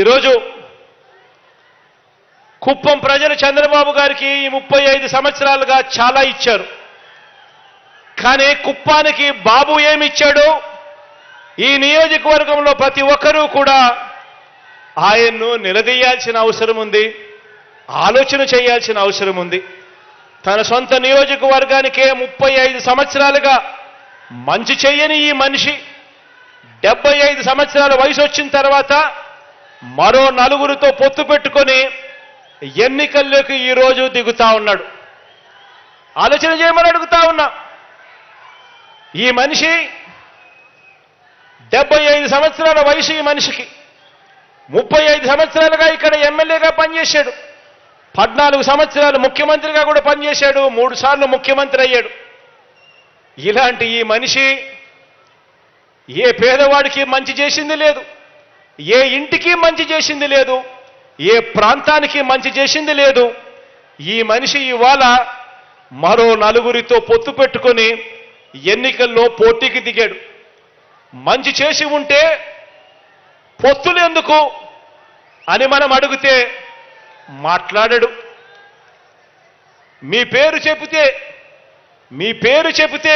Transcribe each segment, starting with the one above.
ఈరోజు కుప్పం ప్రజలు చంద్రబాబు గారికి ఈ ముప్పై ఐదు సంవత్సరాలుగా చాలా ఇచ్చారు. కానీ కుప్పానికి బాబు ఏమిచ్చాడు ఈ నియోజకవర్గంలో ప్రతి ఒక్కరూ కూడా ఆయన్ను నిలదీయాల్సిన అవసరం ఉంది ఆలోచన చేయాల్సిన అవసరం ఉంది. తన సొంత నియోజకవర్గానికే ముప్పై ఐదు సంవత్సరాలుగా మంచి చేయని ఈ మనిషి డెబ్బై ఐదు సంవత్సరాల వయసు వచ్చిన తర్వాత మరో నలుగురితో పొత్తు పెట్టుకొని ఎన్నికల్లోకి ఈరోజు దిగుతా ఉన్నాడు. ఆలోచన చేయమని అడుగుతా ఉన్నా. ఈ మనిషి డెబ్బై ఐదు సంవత్సరాల వయసు ఈ మనిషికి. ముప్పై ఐదు సంవత్సరాలుగా ఇక్కడ ఎమ్మెల్యేగా పనిచేశాడు. పద్నాలుగు సంవత్సరాలు ముఖ్యమంత్రిగా కూడా పనిచేశాడు. మూడు సార్లు ముఖ్యమంత్రి అయ్యాడు. ఇలాంటి ఈ మనిషి ఏ పేదవాడికి మంచి చేసింది లేదు. ఏ ఇంటికి మంచి చేసింది లేదు ఏ ప్రాంతానికి మంచి చేసింది లేదు ఈ మనిషి ఇవాళ మరో నలుగురితో పొత్తు పెట్టుకొని ఎన్నికల్లో పోటీకి దిగాడు. మంచి చేసి ఉంటే పొత్తులు ఎందుకు అని మనం అడిగితే మాట్లాడడు. మీ పేరు చెబితే మీ పేరు చెబితే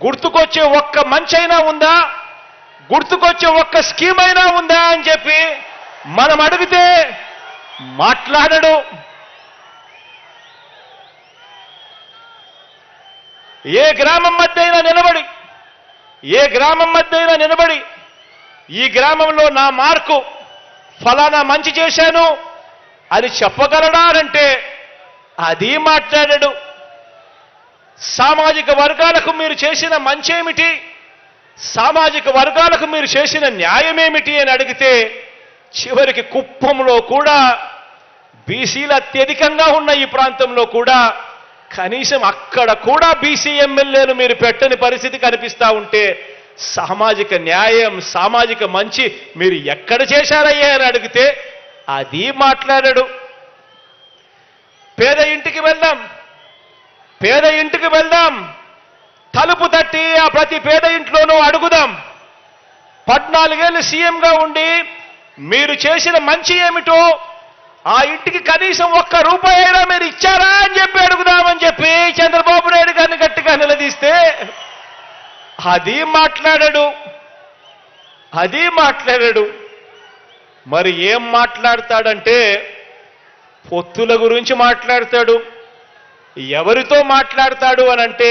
గుర్తుకొచ్చే ఒక్క మంచైనా ఉందా? గుర్తుకొచ్చే ఒక్క స్కీమ్ అయినా ఉందా అని చెప్పి మనం అడిగితే మాట్లాడడు. ఏ గ్రామం మధ్య అయినా నిలబడి ఏ గ్రామం మధ్య అయినా నిలబడి ఈ గ్రామంలో నా మార్కు ఫలానా మంచి చేశాను అని చెప్పగలడా అంటే అది మాట్లాడాడు. సామాజిక వర్గాలకు మీరు చేసిన మంచేమిటి? సామాజిక వర్గాలకు మీరు చేసిన న్యాయమేమిటి అని అడిగితే చివరికి కుప్పంలో కూడా బీసీలు అత్యధికంగా ఉన్న ఈ ప్రాంతంలో కూడా కనీసం అక్కడ కూడా బీసీ ఎమ్మెల్యేలు మీరు పెట్టని పరిస్థితి కనిపిస్తా ఉంటే సామాజిక న్యాయం సామాజిక మంచి మీరు ఎక్కడ చేశారయ్యా అని అడిగితే అది మాట్లాడాడు. పేద ఇంటికి వెళ్దాం పేద ఇంటికి వెళ్దాం కాబట్టి ఆ ప్రతి పేద ఇంట్లోనూ అడుగుదాం. పద్నాలుగేళ్ళు సీఎంగా ఉండి మీరు చేసిన మంచి ఏమిటో ఆ ఇంటికి కనీసం ఒక్క రూపాయి అయినా మీరు ఇచ్చారా అని చెప్పి అడుగుదామని చెప్పి చంద్రబాబు నాయుడు గారిని గట్టిగా నిలదీస్తే అది మాట్లాడాడు. అది మాట్లాడాడు. మరి ఏం మాట్లాడతాడంటే పొత్తుల గురించి మాట్లాడతాడు. ఎవరితో మాట్లాడతాడు అని అంటే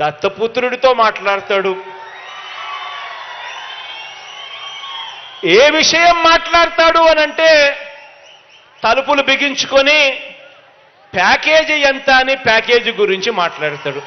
దత్తపుత్రుడితో మాట్లాడతాడు. ఏ విషయం మాట్లాడతాడు అనంటే తలుపులు బిగించుకొని ప్యాకేజీ ఎంత అని ప్యాకేజీ గురించి మాట్లాడతాడు.